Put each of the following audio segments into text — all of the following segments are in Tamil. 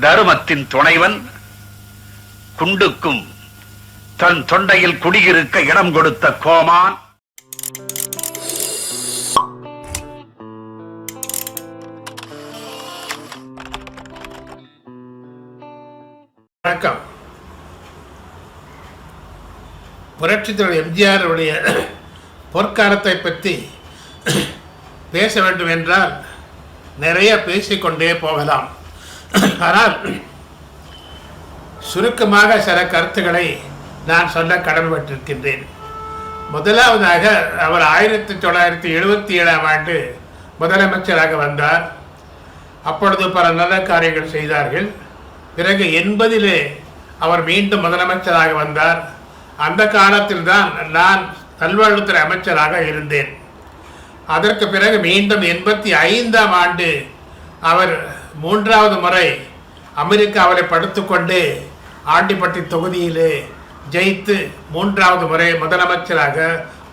தருமத்தின் துணைவன் குண்டுக்கும் தன் தொண்டையில் குடியிருக்க இடம் கொடுத்த கோமான். வணக்கம். புரட்சித் எம்ஜிஆர் உடைய பொற்காலத்தை பற்றி பேச வேண்டும் என்றால் நிறைய பேசிக்கொண்டே போகலாம். ஆனால் சுருக்கமாக சில கருத்துக்களை நான் சொல்ல கடமைப்பட்டிருக்கின்றேன். முதலாவதாக அவர் ஆயிரத்தி தொள்ளாயிரத்தி எழுபத்தி ஏழாம் ஆண்டு முதலமைச்சராக வந்தார். அப்பொழுது பல நல்ல காரியங்கள் செய்தார்கள். பிறகு எண்பதிலே அவர் மீண்டும் முதலமைச்சராக வந்தார். அந்த காலத்தில் தான் நான் நல்வாழ்வுத்துறை அமைச்சராக இருந்தேன். அதற்கு பிறகு மீண்டும் எண்பத்தி ஐந்தாம் ஆண்டு அவர் மூன்றாவது முறை அமெரிக்காவில் படுத்துக்கொண்டு ஆண்டிப்பட்டி தொகுதியிலே ஜெயித்து மூன்றாவது முறை முதலமைச்சராக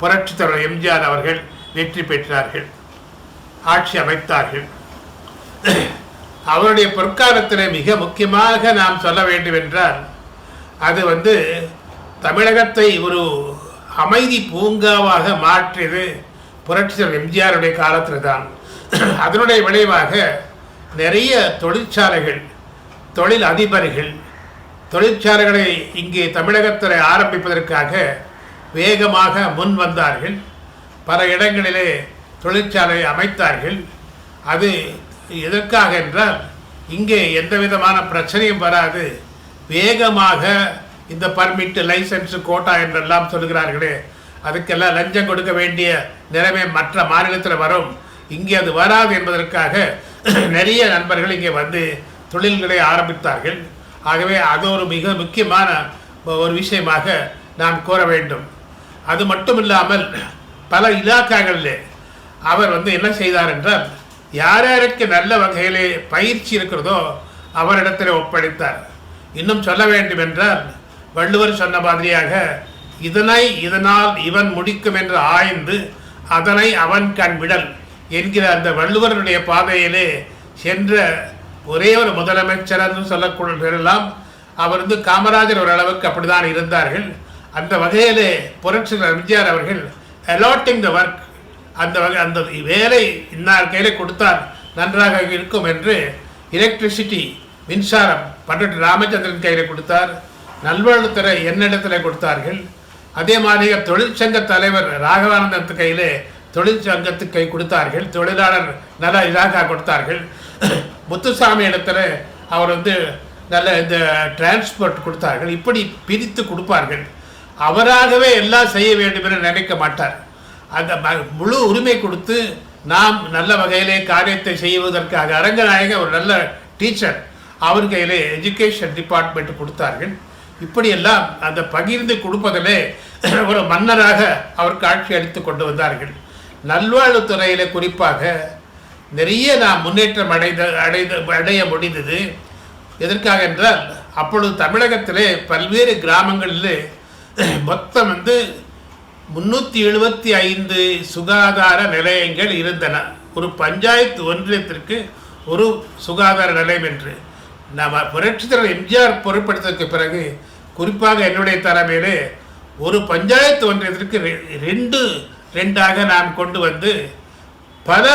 புரட்சித் தலைவர் எம்ஜிஆர் அவர்கள் வெற்றி பெற்றார்கள். ஆட்சி அமைத்தார்கள். அவருடைய பொற்காலத்தில் மிக முக்கியமாக நாம் சொல்ல வேண்டும் என்றால் அது வந்து தமிழகத்தை ஒரு அமைதி பூங்காவாக மாற்றியது புரட்சித்தலைவர் எம்ஜிஆருடைய காலத்தில் தான் அதனுடைய விளைவாக நிறைய தொழிற்சாலைகள் தொழில் அதிபர்கள் தொழிற்சாலைகளை இங்கே தமிழகத்தில் ஆரம்பிப்பதற்காக வேகமாக முன் வந்தார்கள். பல இடங்களிலே தொழிற்சாலை அமைத்தார்கள். அது எதற்காக என்றால் இங்கே எந்த விதமான பிரச்சனையும் வராது. வேகமாக இந்த பர்மிட் லைசன்ஸு கோட்டா என்றெல்லாம் சொல்கிறார்களே அதுக்கெல்லாம் லஞ்சம் கொடுக்க வேண்டிய நிலைமை மற்ற மாநிலத்தில் வரும். இங்கே அது வராது என்பதற்காக நிறைய நண்பர்கள் இங்கே வந்து தொழில்களை ஆரம்பித்தார்கள். ஆகவே அது ஒரு மிக முக்கியமான ஒரு விஷயமாக நாம் கூற வேண்டும். அது மட்டும் இல்லாமல் பல இலாக்காகளிலே அவர் வந்து என்ன செய்தார் என்றால் யார் யாருக்கு நல்ல வகையிலே பயிற்சி இருக்கிறதோ அவரிடத்தில் ஒப்படைத்தார். இன்னும் சொல்ல வேண்டும் என்றால் வள்ளுவர் சொன்ன மாதிரியாக இதனை இதனால் இவன் முடிக்கும் என்று ஆய்ந்து அதனை அவன் கண் விடல். என்கிற அந்த வள்ளுவருடைய பாதையிலே சென்ற ஒரே ஒரு முதலமைச்சர் என்று சொல்லக்கூடலாம் அவர் வந்து காமராஜர் ஓரளவுக்கு அப்படிதான் இருந்தார்கள். அந்த வகையிலே புரட்சி எம்ஜிஆர் அவர்கள் அலாட்டிங் த ஒர்க் அந்த வகை அந்த வேலை இன்னார் கையில் கொடுத்தால் நன்றாக இருக்கும் என்று எலக்ட்ரிசிட்டி மின்சாரம் பண்டிட் ராமச்சந்திரன் கையில் கொடுத்தார். நல்வாழ்வுத்துறை என்னிடத்தில் கொடுத்தார்கள். அதே மாதிரி தொழிற்சங்க தலைவர் ராகவானந்தத்து கையிலே தொழிற்சங்கத்துக்கு கை கொடுத்தார்கள். தொழிலாளர் நல்ல இலாகா கொடுத்தார்கள். முத்துசாமி இடத்துல அவர் வந்து நல்ல இந்த டிரான்ஸ்போர்ட் கொடுத்தார்கள். இப்படி பிரித்து கொடுப்பார்கள். அவராகவே எல்லாம் செய்ய வேண்டும் என நினைக்க மாட்டார். அந்த ம- முழு உரிமை கொடுத்து நாம் நல்ல வகையிலே காரியத்தை செய்வதற்காக அரங்கநாயக ஒரு நல்ல டீச்சர் அவர் கையிலே எஜுகேஷன் டிபார்ட்மெண்ட் கொடுத்தார்கள். இப்படியெல்லாம் அந்த பகிர்ந்து கொடுப்பதிலே ஒரு மன்னராக அவர் காட்சி அளித்து கொண்டு வந்தார்கள். நல்வாழ்வுத்துறையில் குறிப்பாக நிறைய நாம் முன்னேற்றம் அடைந்த அடைந்த அடைய முடிந்தது. எதற்காக என்றால் அப்பொழுது தமிழகத்திலே பல்வேறு கிராமங்களிலே மொத்தம் வந்து முன்னூற்றி எழுபத்தி ஐந்து சுகாதார நிலையங்கள் இருந்தன. ஒரு பஞ்சாயத்து ஒன்றியத்திற்கு ஒரு சுகாதார நிலையம் என்று. நாம் புரட்சித்தலைவர் எம்ஜிஆர் பொருட்படுத்ததுக்கு பிறகு குறிப்பாக என்னுடைய தலைமையிலே ஒரு பஞ்சாயத்து ஒன்றியத்திற்கு ரெ- ரெண்டு ரெண்டாக நாம் கொண்டு வந்து பல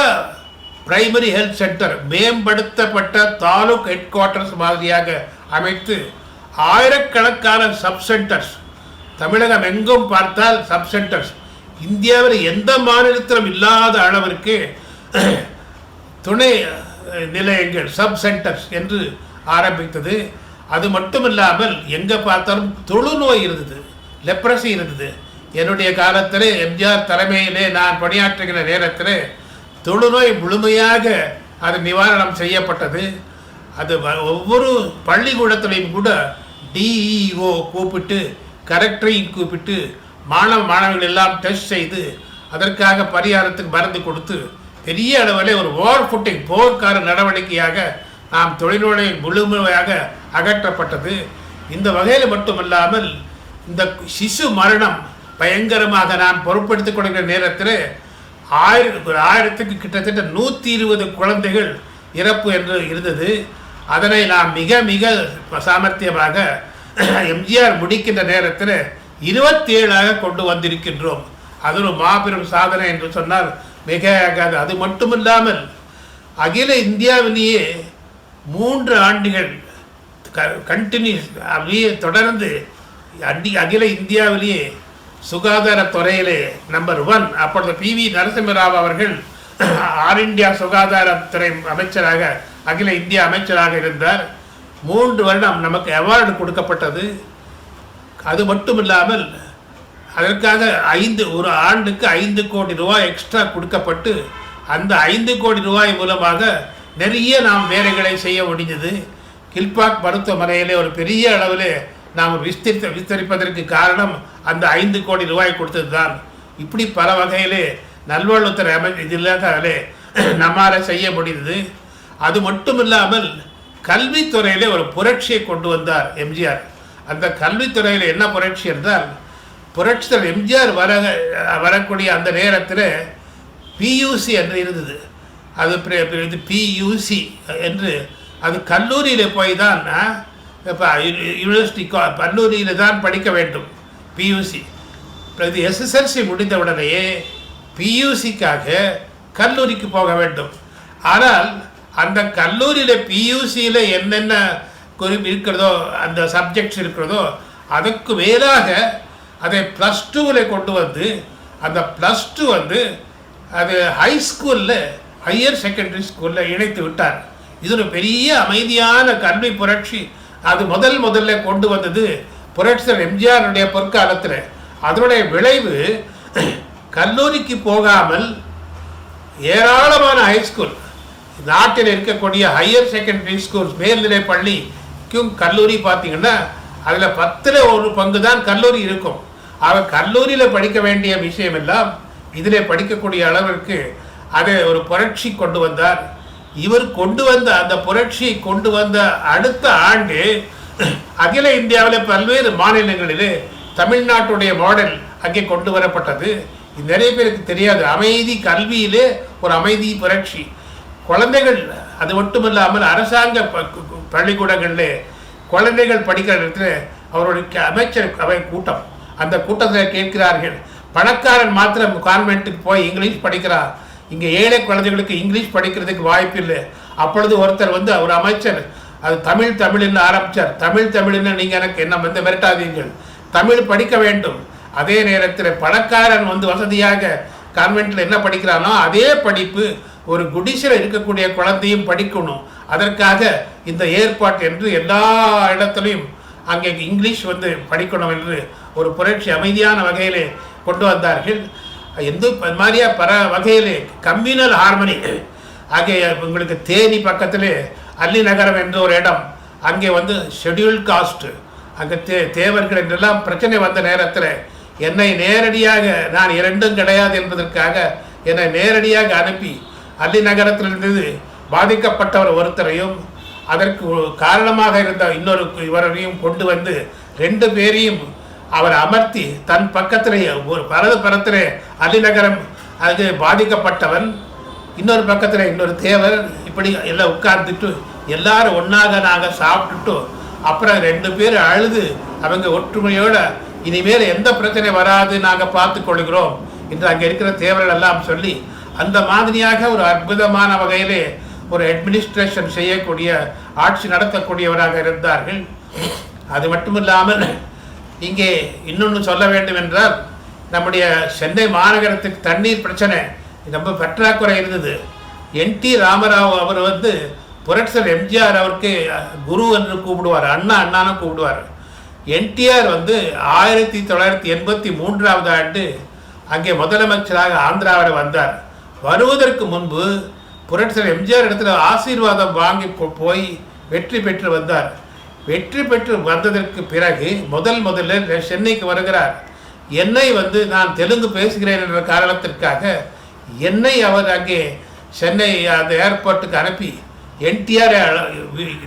பிரைமரி ஹெல்த் சென்டர் மேம்படுத்தப்பட்ட தாலுக் ஹெட் குவார்ட்டர்ஸ் மாதிரியாக அமைத்து ஆயிரக்கணக்கான சப் சென்டர்ஸ் தமிழகம் எங்கும் பார்த்தால் சப் சென்டர்ஸ் இந்தியாவில் எந்த மாநிலத்திலும் இல்லாத அளவிற்கு துணை நிலையங்கள் சப் சென்டர்ஸ் என்று ஆரம்பித்தது. அது மட்டும் இல்லாமல் எங்கே பார்த்தாலும் தொழுநோய் இருந்தது லெப்ரசி இருந்தது. என்னுடைய காலத்தில் எம்ஜிஆர் தலைமையிலே நான் பணியாற்றுகிற நேரத்தில் தொழுநோய் முழுமையாக அது நிவாரணம் செய்யப்பட்டது. அது வ- ஒவ்வொரு பள்ளிக்கூடத்திலையும் கூட டிஇஓ கூப்பிட்டு கரெக்டரையும் கூப்பிட்டு மாணவ மாணவிகள் எல்லாம் டெஸ்ட் செய்து அதற்காக பரிகாரத்துக்கு மருந்து கொடுத்து பெரிய அளவில் ஒரு ஓவர் ஃபுட்டிங் போர்க்கார நடவடிக்கையாக நாம் தொழில்நுழை முழுமையாக அகற்றப்பட்டது. இந்த வகையில் மட்டுமல்லாமல் இந்த சிசு மரணம் பயங்கரமாக நான் பொருட்படுத்திக் கொள்கிற நேரத்தில் ஆயிரம் ஒரு ஆயிரத்துக்கு கிட்டத்தட்ட நூற்றி இருபது குழந்தைகள் இறப்பு என்று இருந்தது. அதனை நாம் மிக மிக சாமர்த்தியமாக எம்ஜிஆர் முடிக்கின்ற நேரத்தில் இருபத்தி ஏழாக கொண்டு வந்திருக்கின்றோம். அது ஒரு மாபெரும் சாதனை என்று சொன்னால் மிக அது மட்டுமில்லாமல் அகில இந்தியாவிலேயே மூன்று ஆண்டுகள் க கண்டினியூஸ் அப்படியே தொடர்ந்து அண்டி அகில இந்தியாவிலேயே சுகாதாரத்துறையிலே நம்பர் ஒன் அப்பொழுது பி வி நரசிம்மராவ் அவர்கள் ஆல் இந்தியா சுகாதாரத்துறை அமைச்சராக அகில இந்திய அமைச்சராக இருந்தார். மூன்று வருடம் நமக்கு அவார்டு கொடுக்கப்பட்டது. அது மட்டும் இல்லாமல் அதற்காக ஐந்து ஒரு ஆண்டுக்கு ஐந்து கோடி ரூபாய் எக்ஸ்ட்ரா கொடுக்கப்பட்டு அந்த ஐந்து கோடி ரூபாய் மூலமாக நிறைய நாம் வேலைகளை செய்ய முடிஞ்சது. கில்பாக் மருத்துவமனையிலே ஒரு பெரிய அளவில் நாம் விஸ்தரித்த விஸ்தரிப்பதற்கு காரணம் அந்த ஐந்து கோடி ரூபாய் கொடுத்தது தான் இப்படி பல வகையிலே நல்வாழ்வுத்துறை அமை இதில்லாதாலே நம்மால் செய்ய முடிந்தது. அது மட்டும் இல்லாமல் கல்வித்துறையிலே ஒரு புரட்சியை கொண்டு வந்தார் எம்ஜிஆர். அந்த கல்வித்துறையில் என்ன புரட்சி என்றால் புரட்சித்தர் எம்ஜிஆர் வர வரக்கூடிய அந்த நேரத்தில் பியூசி என்று இருந்தது. அது இது பியூசி என்று அது கல்லூரியில் போய் தான் இப்போ யூனிவர்சிட்டி கல்லூரியில் தான் படிக்க வேண்டும். பியூசி இது எஸ்எஸ்எல்சி முடிந்த உடனேயே பியூசிக்காக கல்லூரிக்கு போக வேண்டும். ஆனால் அந்த கல்லூரியில் பியூசியில் என்னென்ன குறி இருக்கிறதோ அந்த சப்ஜெக்ட்ஸ் இருக்கிறதோ அதுக்கு மேலாக அதை ப்ளஸ் டூவில் கொண்டு வந்து அந்த ப்ளஸ் டூ வந்து அது ஹை ஸ்கூலில் ஹையர் செகண்டரி ஸ்கூலில் இணைத்து விட்டார். இது ஒரு பெரிய அமைதியான கல்வி புரட்சி. அது முதல் முதல்ல கொண்டு வந்தது புரட்சர் எம்ஜிஆருடைய பொற்காலத்தில். அதனுடைய விளைவு கல்லூரிக்கு போகாமல் ஏராளமான ஹைஸ்கூல் நாட்டில் இருக்கக்கூடிய ஹையர் செகண்டரி ஸ்கூல் மேல்நிலை பள்ளிக்கும் கல்லூரி பார்த்தீங்கன்னா அதில் பத்தில் ஒரு பங்கு தான் கல்லூரி இருக்கும். அவர் கல்லூரியில் படிக்க வேண்டிய விஷயமெல்லாம் இதில் படிக்கக்கூடிய அளவிற்கு அதை ஒரு புரட்சி கொண்டு வந்தார். இவர் கொண்டு வந்த அந்த புரட்சியை கொண்டு வந்த அடுத்த ஆண்டு அகில இந்தியாவில் பல்வேறு மாநிலங்களிலே தமிழ்நாட்டுடைய மாடல் அங்கே கொண்டு வரப்பட்டது. நிறைய பேருக்கு தெரியாது. அமைதி கல்வியிலே ஒரு அமைதி புரட்சி. குழந்தைகள் அது மட்டுமில்லாமல் அரசாங்க ப- கு- குழந்தைகள் படிக்கிற இடத்துல அவருடைய க- அமைச்சர் அவை கூட்டம். அந்த கூட்டத்தில் கேட்கிறார்கள் பணக்காரன் மாத்திரம் கான்வென்ட்டுக்கு போய் இங்கிலீஷ் படிக்கிறார் இங்கே ஏழை குழந்தைகளுக்கு இங்கிலீஷ் படிக்கிறதுக்கு வாய்ப்பில்லை அப்பொழுது ஒருத்தர் வந்து அவர் அமைச்சர் அது தமிழ் தமிழ்னு ஆரம்பித்தார் தமிழ் தமிழ்னு நீங்கள் எனக்கு என்ன வந்து மிரட்டாதீர்கள். தமிழ் படிக்க வேண்டும். அதே நேரத்தில் பணக்காரன் வந்து வசதியாக கான்வென்ட்டில் என்ன படிக்கிறானோ அதே படிப்பு ஒரு குடிசில் இருக்கக்கூடிய குழந்தையும் படிக்கணும். அதற்காக இந்த ஏற்பாட்டு என்று எல்லா இடத்துலையும் அங்கே இங்கிலீஷ் வந்து படிக்கணும் என்று ஒரு புரட்சி அமைதியான வகையிலே கொண்டு வந்தார்கள். எந்த மாதிரியாக பல வகையில் கம்யூனல் ஹார்மனி அங்கே உங்களுக்கு தேனி பக்கத்திலே அல்லி நகரம் என்ற ஒரு இடம். அங்கே வந்து ஷெடியூல் காஸ்ட்டு அங்கே தே தேவர்கள் என்றெல்லாம் பிரச்சனை வந்த நேரத்தில் என்னை நேரடியாக நான் இரண்டும் கிடையாது என்பதற்காக என்னை நேரடியாக அனுப்பி அல்லி நகரத்திலிருந்து பாதிக்கப்பட்டவர் ஒருத்தரையும் அதற்கு காரணமாக இருந்த இன்னொரு இவரையும் கொண்டு வந்து ரெண்டு பேரையும் அவர் அமர்த்தி தன் பக்கத்திலேயே ஒரு பரது பரத்திலே அலிநகரம் அது பாதிக்கப்பட்டவன் இன்னொரு பக்கத்தில் இன்னொரு தேவர் இப்படி எல்லாம் உட்கார்ந்துட்டு எல்லாரும் ஒன்றாக நாங்கள் சாப்பிட்டுட்டு அப்புறம் ரெண்டு பேர் அழுது அவங்க ஒற்றுமையோட இனிமேல் எந்த பிரச்சனை வராது நாங்கள் பார்த்து கொள்கிறோம் என்று அங்கே இருக்கிற தேவர்கள் எல்லாம் சொல்லி அந்த மாதிரியாக ஒரு அற்புதமான வகையிலே ஒரு அட்மினிஸ்ட்ரேஷன் செய்யக்கூடிய ஆட்சி நடத்தக்கூடியவராக இருந்தார்கள். அது மட்டுமில்லாமல் இங்கே இன்னொன்று சொல்ல வேண்டும் என்றால் நம்முடைய சென்னை மாநகரத்துக்கு தண்ணீர் பிரச்சனை ரொம்ப பற்றாக்குறை இருந்தது. என் டி ராமராவ் அவர் வந்து புரட்சர் எம்ஜிஆர் அவருக்கு குரு என்று கூப்பிடுவார். அண்ணா அண்ணான்னு கூப்பிடுவார். என்டிஆர் வந்து ஆயிரத்தி தொள்ளாயிரத்தி எண்பத்தி மூன்றாவது ஆண்டு அங்கே முதலமைச்சராக ஆந்திராவில் வந்தார். வருவதற்கு முன்பு புரட்சர் எம்ஜிஆர் இடத்துல ஆசீர்வாதம் வாங்கி போ- போய் வெற்றி பெற்று வந்தார். வெற்றி பெற்று வந்ததற்கு பிறகு முதல் முதல்ல சென்னைக்கு வருகிறார். என்னை வந்து நான் தெலுங்கு பேசுகிறேன் என்ற காரணத்திற்காக என்னை அவர் அங்கே சென்னை அந்த ஏர்போர்ட்டுக்கு அனுப்பி என்டிஆரை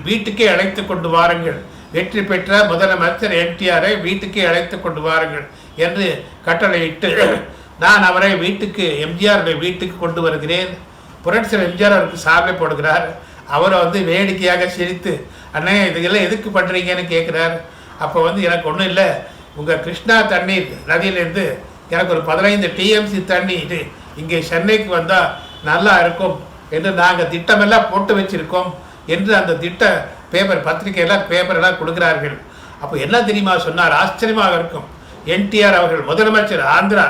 வீட்டுக்கே அழைத்து கொண்டு வாருங்கள். வெற்றி பெற்ற முதலமைச்சர் என்டிஆரை வீட்டுக்கே அழைத்து கொண்டு வாருங்கள் என்று கட்டளையிட்டு நான் அவரை வீட்டுக்கு எம்ஜிஆருடைய வீட்டுக்கு கொண்டு வருகிறேன். புரட்சர் எம்ஜிஆர் அவருக்கு சாதனை போடுகிறார். அவரை வந்து வேடிக்கையாக சிரித்து அண்ணே இதுக்கெல்லாம் எதுக்கு பண்ணுறீங்கன்னு கேட்குறார் அப்போ வந்து எனக்கு ஒன்றும் இல்லை. உங்கள் கிருஷ்ணா தண்ணீர் நதியிலேருந்து எனக்கு ஒரு பதினைந்து டிஎம்சி தண்ணி இது இங்கே சென்னைக்கு வந்தால் நல்லா இருக்கும் என்று நாங்கள் திட்டமெல்லாம் போட்டு வச்சுருக்கோம் என்று அந்த திட்ட பேப்பர் பத்திரிகையெல்லாம் பேப்பரெல்லாம் கொடுக்குறார்கள். அப்போ என்ன தெரியுமா சொன்னார்? ஆச்சரியமாக இருக்கும். என்டிஆர் அவர்கள் முதலமைச்சர் ஆந்திரா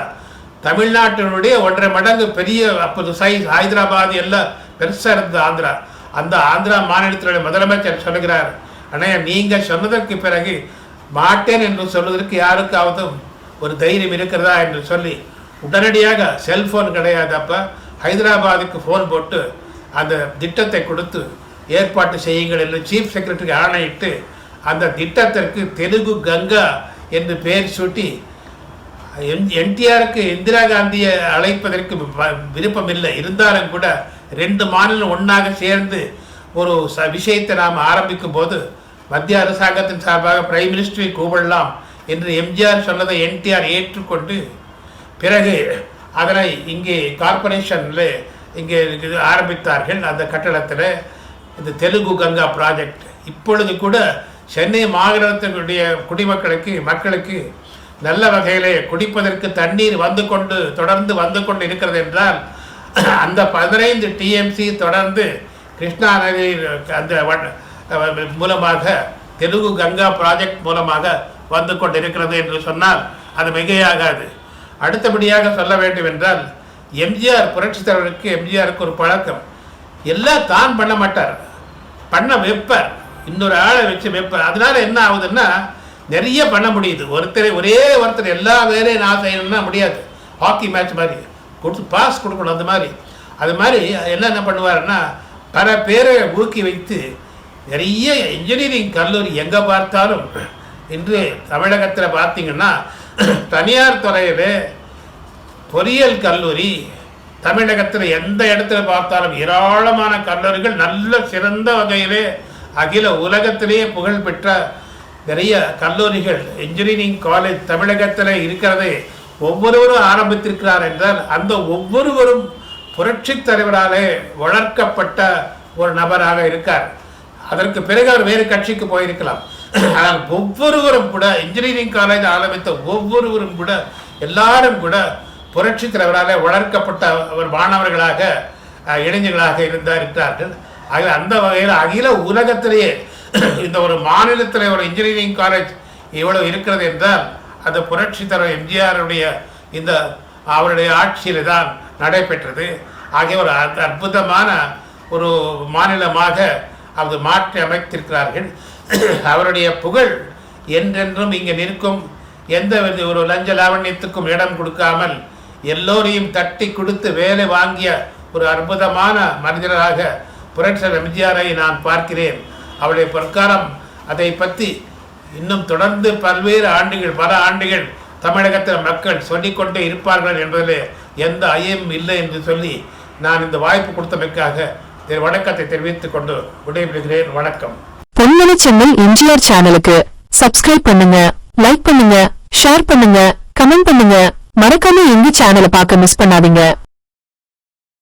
தமிழ்நாட்டினுடைய ஒன்றரை மடங்கு பெரிய அப்போது சைஸ் ஹைதராபாத் எல்லாம் பெருசாக இருந்தது ஆந்திரா. அந்த ஆந்திரா மாநிலத்தினுடைய முதலமைச்சர் சொல்லுகிறார் அண்ணா நீங்கள் சொன்னதற்கு பிறகு மாட்டேன் என்று சொல்வதற்கு யாருக்காவது ஒரு தைரியம் இருக்கிறதா? என்று சொல்லி உடனடியாக செல்ஃபோன் கிடையாது அப்போ ஹைதராபாத்துக்கு ஃபோன் போட்டு அந்த திட்டத்தை கொடுத்து ஏற்பாட்டு செய்யுங்கள் என்று சீஃப் செக்ரட்டரி ஆணையிட்டு அந்த திட்டத்திற்கு தெலுங்கு கங்கா என்று பெயர் சூட்டி என் என்டிஆருக்கு இந்திரா காந்தியை அழைப்பதற்கு வ- விருப்பம் இல்லை இருந்தாலும் கூட ரெண்டு மாநிலம் ஒன்றாக சேர்ந்து ஒரு ச விஷயத்தை நாம் ஆரம்பிக்கும் போது மத்திய அரசாங்கத்தின் சார்பாக பிரைம் மினிஸ்டரை கூப்பிடலாம் என்று எம்ஜிஆர் சொன்னதை என்டிஆர் ஏற்றுக்கொண்டு பிறகு அதனை இங்கே கார்ப்பரேஷனில் இங்கே ஆரம்பித்தார்கள். அந்த கட்டடத்தில் இந்த தெலுங்கு கங்கா ப்ராஜெக்ட் இப்பொழுது கூட சென்னை மாநகரத்தினுடைய குடிமக்களுக்கு மக்களுக்கு நல்ல வகையிலே குடிப்பதற்கு தண்ணீர் வந்து கொண்டு தொடர்ந்து வந்து கொண்டு இருக்கிறது என்றால் அந்த பதினைந்து டிஎம்சி தொடர்ந்து கிருஷ்ணா நதியில் அந்த மூலமாக தெலுங்கு கங்கா ப்ராஜெக்ட் மூலமாக வந்து கொண்டிருக்கிறது என்று சொன்னால் அது மிகையாகாது. அடுத்தபடியாக சொல்ல வேண்டும் என்றால் எம்ஜிஆர் புரட்சித் தலைவருக்கு எம்ஜிஆருக்கு ஒரு பழக்கம். எல்லாம் தான் பண்ண மாட்டார். பண்ண வைப்பார். இன்னொரு ஆளை வச்சு வைப்பார். அதனால் என்ன ஆகுதுன்னா நிறைய பண்ண முடியுது. ஒருத்தரை ஒரே ஒருத்தர் எல்லா வேலையும் நான் செய்யணும்னா முடியாது. ஹாக்கி மேட்ச் மாதிரி. கொடுத்து பாஸ் கொடுக்கணும் அந்த மாதிரி. அது மாதிரி என்ன என்ன பண்ணுவாருன்னா பல பேரை ஊக்கி வைத்து நிறைய இன்ஜினியரிங் கல்லூரி எங்கே பார்த்தாலும் இன்று தமிழகத்தில் பார்த்தீங்கன்னா தனியார் துறையில் பொறியியல் கல்லூரி தமிழகத்தில் எந்த இடத்துல பார்த்தாலும் ஏராளமான கல்லூரிகள் நல்ல சிறந்த வகையிலே அகில உலகத்திலேயே புகழ் பெற்ற நிறைய கல்லூரிகள் இன்ஜினியரிங் காலேஜ் தமிழகத்தில் இருக்கிறதே. ஒவ்வொருவரும் ஆரம்பித்திருக்கிறார் என்றால் அந்த ஒவ்வொருவரும் புரட்சித் தலைவராலே வளர்க்கப்பட்ட ஒரு நபராக இருக்கார். அதற்கு பிறகு அவர் வேறு கட்சிக்கு போயிருக்கலாம். ஆனால் ஒவ்வொருவரும் கூட இன்ஜினியரிங் காலேஜ் ஆரம்பித்த ஒவ்வொருவரும் கூட எல்லாரும் கூட புரட்சி தலைவராலே வளர்க்கப்பட்ட ஒரு மாணவர்களாக இளைஞர்களாக இருந்தார் இருக்கிறார்கள் ஆக அந்த வகையில் அகில உலகத்திலேயே இந்த ஒரு மாநிலத்தில் ஒரு இன்ஜினியரிங் காலேஜ் இவ்வளவு இருக்கிறது என்றால் அந்த புரட்சி தலைவர் எம்ஜிஆருடைய இந்த அவருடைய ஆட்சியில் தான் நடைபெற்றது. ஆகிய ஒரு அற்புதமான ஒரு மாநிலமாக அது மாற்றி அமைத்திருக்கிறார்கள். அவருடைய புகழ் என்றென்றும் இங்கே நிற்கும். எந்த வித ஒரு லஞ்ச லாவண்யத்துக்கும் இடம் கொடுக்காமல் எல்லோரையும் தட்டி கொடுத்து வேலை வாங்கிய ஒரு அற்புதமான மனிதராக புரட்சர் எம்ஜிஆரை நான் பார்க்கிறேன். அவருடைய பிரகாரம் அதை பற்றி இன்னும் தொடர்ந்து பல்வேறு ஆண்டுகள் பல ஆண்டுகள் தமிழகத்தில் மக்கள் சொல்லிக்கொண்டே இருப்பார்கள் என்பதில் எந்த ஐயம் இல்லை என்று சொல்லி நான் இந்த வாய்ப்பு கொடுத்தமைக்காக வணக்கத்தை தெரிவித்துக் கொண்டு விடைபெறுகிறேன். வணக்கம். பொன்மணி சென்னை எம்ஜிஆர் சேனலுக்கு சப்ஸ்கிரைப் பண்ணுங்க லைக் பண்ணுங்க ஷேர் பண்ணுங்க கமெண்ட் பண்ணுங்க. மறக்காம எங்க சேனலை பார்க்க மிஸ் பண்ணாதீங்க.